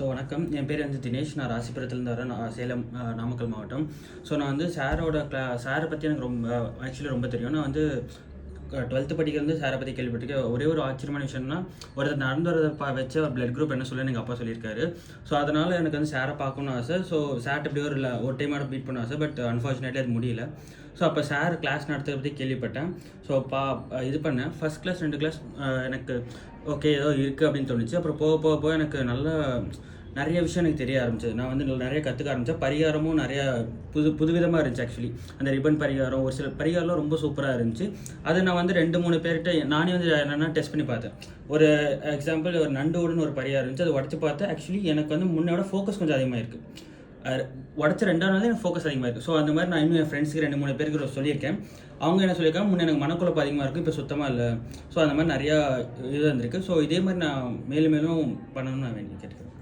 So வணக்கம். என் பேர் வந்து தினேஷ். நான் ராசிபுரத்துலேருந்து வரேன் நான் சேலம் நாமக்கல் மாவட்டம். ஸோ நான் வந்து சாரோட கிளா சாரை பற்றி எனக்கு ரொம்ப ஆக்சுவலி ரொம்ப தெரியும். நான் வந்து டுவெல்த்து படிக்கிறது சாரை பற்றி கேள்விப்பட்டிருக்கேன். ஒரே ஒரு ஆச்சரியமான விஷயம்னா ஒருத்தர் நடந்து வரதை பா வச்ச அவர் பிளட் குரூப் என்ன சொல்லி எங்கள் அப்பா சொல்லியிருக்காரு. ஸோ அதனால் எனக்கு வந்து சாரை பார்க்கணும்னு ஆசை. ஸோ சார்ட்ட எப்படி ஒரு இல்லை ஒரு டைம் மீட் பண்ண ஆசை. பட் அன்ஃபார்ச்சுனேட்லி அது முடியல. ஸோ அப்போ சார் கிளாஸ் நடத்துறத பற்றி கேள்விப்பட்டேன். ஸோ பா இது பண்ணேன். ஃபஸ்ட் கிளாஸ் ரெண்டு கிளாஸ் எனக்கு ஓகே ஏதோ இருக்குது அப்படின்னு தோணுச்சு. அப்புறம் போக போக போக எனக்கு நல்லா நிறைய விஷயம் எனக்கு தெரிய ஆரம்பிச்சது. நான் வந்து நிறைய கற்றுக்க ஆரம்பித்தேன் பரிகாரமும் நிறையா புது புதுவிதமாக இருந்துச்சு ஆக்சுவலி அந்த ரிப்பன் பரிகாரம் ஒரு சில பரிகாரம்லாம் ரொம்ப சூப்பராக இருந்துச்சு. அது நான் வந்து ரெண்டு மூணு பேர்கிட்ட நானே வந்து என்னென்னா டெஸ்ட் பண்ணி பார்த்தேன். ஒரு எக்ஸாம்பிள் ஒரு நண்டோடுன்னு ஒரு பரிகாரம் இருந்துச்சு. அதை உடச்சி பார்த்தேன் ஆக்சுவலி எனக்கு வந்து முன்னோட ஃபோக்கஸ் கொஞ்சம் அதிகமாக இருக்குது உடச்ச ரெண்டாவது வந்து எனக்கு ஃபோக்கஸ் அதிகமாக இருக்குது ஸோ அந்த மாதிரி நான் இன்னும் என் ஃப்ரெண்ட்ஸுக்கு ரெண்டு மூணு பேருக்கு சொல்லியிருக்கேன். அவங்க என்ன சொல்லியிருக்காங்க முன்னே எனக்கு மனக்குழப்பம் அதிகமாக இருக்குது இப்போ சுத்தமாக இல்லை. ஸோ அந்த மாதிரி நிறையா இது வந்திருக்கு. ஸோ இதே மாதிரி நான் மேலும் மேலும் பண்ணணும்னு நான் வேண்டி கேட்டுக்கிறேன்